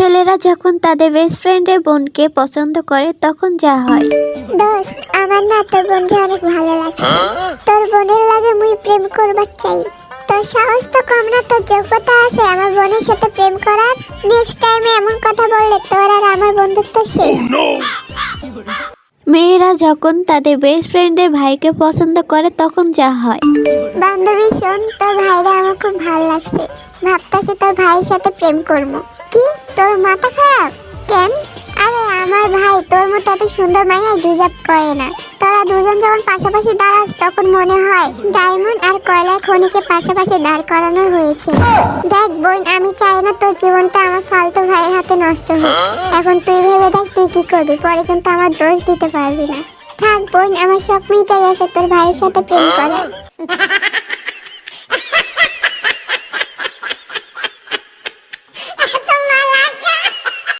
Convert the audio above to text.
ছেলেরা যখন তাদের বেস্ট ফ্রেন্ডের বোনকে পছন্দ করে তখন যা হয়। দোস্ত আমার না তোর বোনকে অনেক ভালো লাগে। তোর বোনের লাগে মুই প্রেম করবার চাই। তোর সাহস তো কম না তোর যোগ্যতা আছে আমার বোনের সাথে প্রেম করার। নেক্সট টাইমে এমন কথা বললে তোর আর আমার বন্ধুত্ব শেষ। মেয়েরা যখন তাদের বেস্ট ফ্রেন্ডের ভাইকে পছন্দ করে তখন যা হয়। বান্ধবী শোন তোর ভাইরা আমার খুব ভালো লাগছে। ভাবতাছি তোর ভাইয়ের সাথে প্রেম করব। কি? তোর মাথা খারাপ? কেন? আরে আমার ভাই, তোর মতো এত সুন্দর মাইয়া ডিজার্ভ করে না। তোরা দুজন যখন পাশাপাশি দাঁড়াস, তখন মনে হয় ডায়মন্ড আর কয়লা খনিকে পাশাপাশি দাঁড় করানো হয়েছে। দেখ বোন, আমি চাই না তোর জীবনটা আমার ফালতু ভাইয়ের হাতে নষ্ট হোক। এখন তুই ভেবে দেখ তুই কি করবি, পরে কিন্তু আমার দোষ দিতে পারবি না। থাক বোন, আমার শখ মিটে গেছে, তোর ভাইয়ের সাথে প্রেম করার